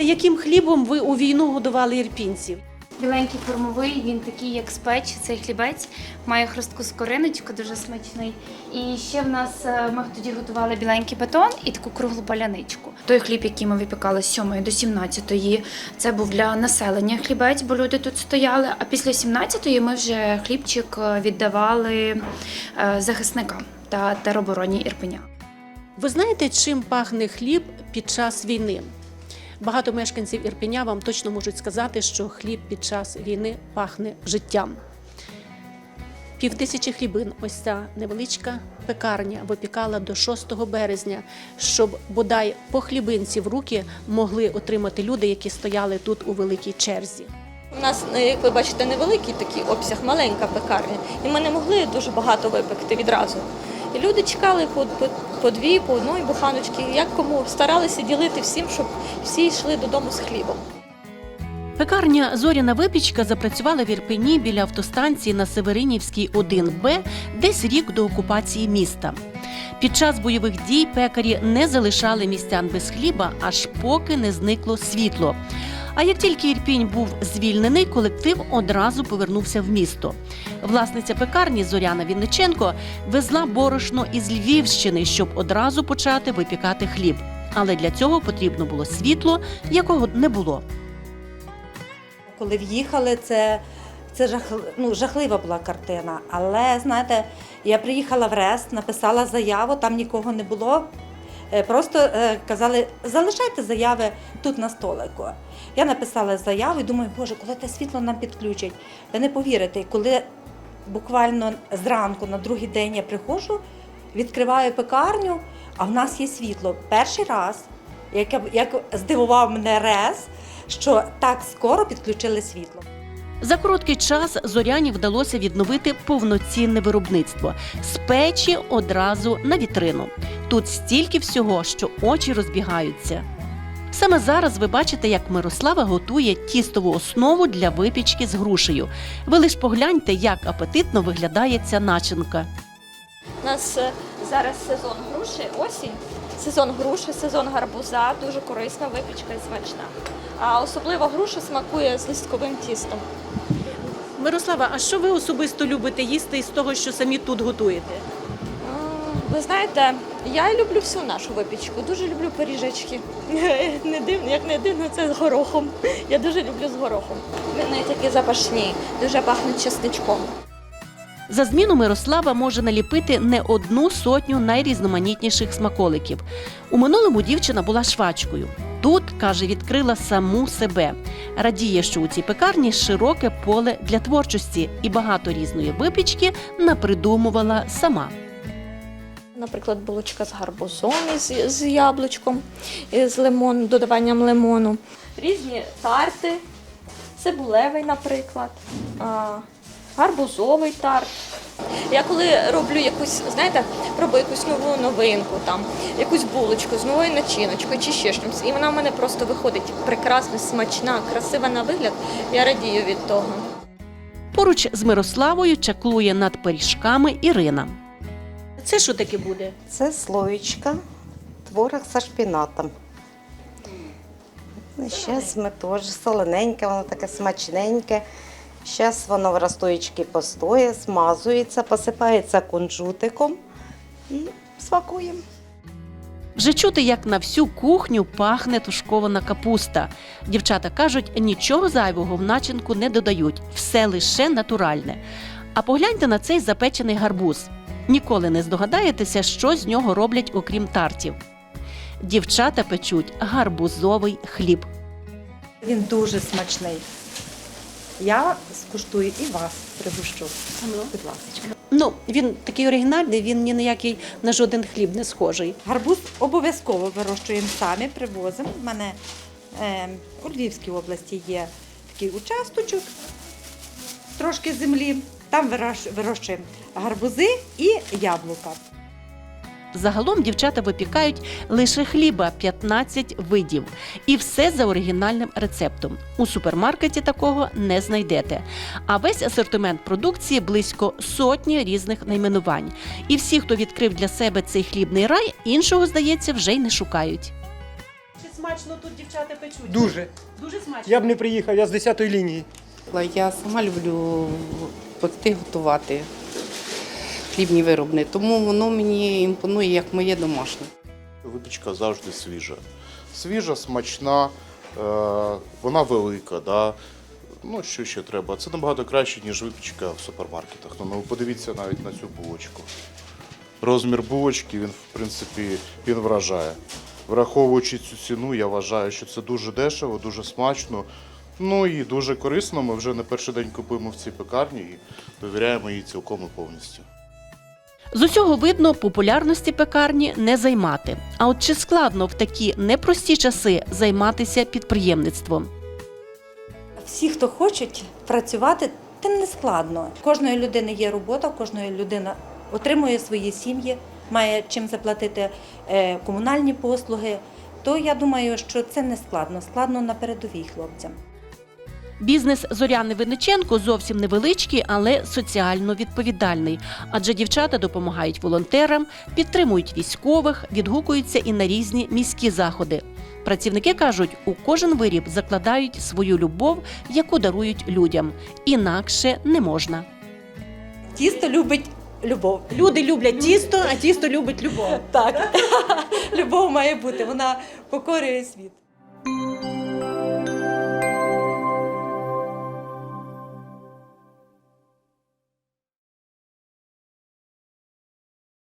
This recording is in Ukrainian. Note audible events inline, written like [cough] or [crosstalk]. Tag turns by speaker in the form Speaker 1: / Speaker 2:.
Speaker 1: Яким хлібом ви у війну годували ірпінців?
Speaker 2: Біленький формовий, він такий, як з печі, цей хлібець, має хрустку скориночку, дуже смачний. І ще в нас е, ми тоді готували біленький бетон і таку круглу паляничку. Той хліб, який ми випікали з 7 до 17, це був для населення хлібець, бо люди тут стояли. А після 17 ми вже хлібчик е, віддавали е, захисникам та теробороні Ірпеня.
Speaker 1: Ви знаєте, чим пахне хліб під час війни? Багато мешканців Ірпеня вам точно можуть сказати, що хліб під час війни пахне життям. Півтисячі хлібин, ось ця невеличка пекарня випікала до 6 березня, щоб бодай по хлібинці в руки могли отримати люди, які стояли тут у великій черзі.
Speaker 3: У нас, е, як ви бачите, невеликий такий обсяг, маленька пекарня, і ми не могли дуже багато випекти відразу. І люди чекали по, по, по дві, по одної буханочки, як кому старалися ділити всім, щоб всі йшли додому з хлібом.
Speaker 1: Пекарня Зоряна випічка запрацювала в Ірпені біля автостанції на Северинівській 1Б десь рік до окупації міста. Під час бойових дій пекарі не залишали містян без хліба, аж поки не зникло світло. А як тільки Ірпінь був звільнений, колектив одразу повернувся в місто. Власниця пекарні Зоряна Вінниченко везла борошно із Львівщини, щоб одразу почати випікати хліб. Але для цього потрібно було світло, якого не було.
Speaker 4: Коли в'їхали, це, це жах, ну, жахлива була картина. Але знаєте, я приїхала в Рест, написала заяву, там нікого не було. Е, Просто е, казали, залишайте заяви тут на столику. Я написала заяву і думаю, боже, коли те світло нам підключать. Ви не повірите, коли буквально зранку на другий день я приходжу, відкриваю пекарню, а в нас є світло. Перший раз, як, як здивував мене Рес, що так скоро підключили світло.
Speaker 1: За короткий час зоряні вдалося відновити повноцінне виробництво з печі одразу на вітрину. Тут стільки всього, що очі розбігаються. Саме зараз ви бачите, як Мирослава готує тістову основу для випічки з грушею. Ви лиш погляньте, як апетитно виглядає ця начинка.
Speaker 3: У нас е, зараз сезон груші, осінь, сезон груші, сезон гарбуза, дуже корисна випічка і смачна. А особливо груша смакує з листковим тістом.
Speaker 1: Мирослава, а що ви особисто любите їсти із того, що самі тут готуєте?
Speaker 3: Ви знаєте, я люблю всю нашу випічку, дуже люблю пиріжечки. [laughs] Не дивно, як не дивно, це з горохом. Я дуже люблю з горохом. Вони такі запашні, дуже пахнуть чесничком.
Speaker 1: За зміну Мирослава може наліпити не одну сотню найрізноманітніших смаколиків. У минулому дівчина була швачкою. Тут, каже, відкрила саму себе. Радіє, що у цій пекарні широке поле для творчості і багато різної випічки напридумувала сама.
Speaker 3: Наприклад, булочка з гарбузом із з яблучком, з лимон, додаванням лимону. Різні тарти, цибулевий, наприклад, а, гарбузовий тарт. Я коли роблю якусь, знаєте, пробую якусь нову новинку, там, якусь булочку з новою начиночкою чи ще щось, і вона в мене просто виходить прекрасна, смачна, красива на вигляд, я радію від того.
Speaker 1: Поруч з Мирославою чаклує над пиріжками Ірина. Це що таке буде?
Speaker 5: Це слоєчка, творог со шпінатом. Зараз ми теж солоненьке, воно таке смачненьке. Зараз воно в розстоїчки постоє, змазується, посипається кунжутиком і смакуємо.
Speaker 1: Вже чути, як на всю кухню пахне тушкована капуста. Дівчата кажуть, нічого зайвого в начинку не додають, все лише натуральне. А погляньте на цей запечений гарбуз. Ніколи не здогадаєтеся, що з нього роблять, окрім тартів. Дівчата печуть гарбузовий хліб.
Speaker 4: Він дуже смачний. Я скуштую і вас пригощу. Будь ласка.
Speaker 1: Ну, він такий оригінальний, він ні на який на жоден хліб не схожий.
Speaker 4: Гарбуз обов'язково вирощуємо самі, привозимо. У мене е, у Львівській області є такий участочок, трошки землі. Там вирощ- вирощуємо гарбузи і яблука.
Speaker 1: Загалом дівчата випікають лише хліба 15 видів. І все за оригінальним рецептом. У супермаркеті такого не знайдете. А весь асортимент продукції близько сотні різних найменувань. І всі, хто відкрив для себе цей хлібний рай, іншого, здається, вже й не шукають. Чи смачно тут дівчата печуть?
Speaker 6: Дуже.
Speaker 1: Дуже смачно.
Speaker 6: Я б не приїхав, я з 10-ї лінії.
Speaker 7: Я сама люблю пекти, готувати хлібні вироби, тому воно мені імпонує як моє домашнє.
Speaker 8: Випічка завжди свіжа. Свіжа, смачна, е, вона велика. Да? Ну, що ще треба? Це набагато краще, ніж випічка в супермаркетах. Ну, ви подивіться навіть на цю булочку. Розмір булочки, він, в принципі, він вражає. Враховуючи цю ціну, я вважаю, що це дуже дешево, дуже смачно. Ну і дуже корисно. Ми вже не перший день купуємо в цій пекарні і довіряємо їй цілком і повністю.
Speaker 1: З усього видно, популярності пекарні не займати. А от чи складно в такі непрості часи займатися підприємництвом?
Speaker 4: Всі, хто хочуть працювати, тим не складно. У Кожної людини є робота, кожної людина отримує свої сім'ї, має чим заплатити е, комунальні послуги. То я думаю, що це не складно. Складно на передовій хлопцям.
Speaker 1: Бізнес Зоряни Винниченко зовсім невеличкий, але соціально відповідальний. Адже дівчата допомагають волонтерам, підтримують військових, відгукуються і на різні міські заходи. Працівники кажуть, у кожен виріб закладають свою любов, яку дарують людям. Інакше не можна.
Speaker 4: Тісто любить любов.
Speaker 1: Люди люблять тісто, а тісто любить любов.
Speaker 4: Так, [laughs] любов має бути, вона покорює світ.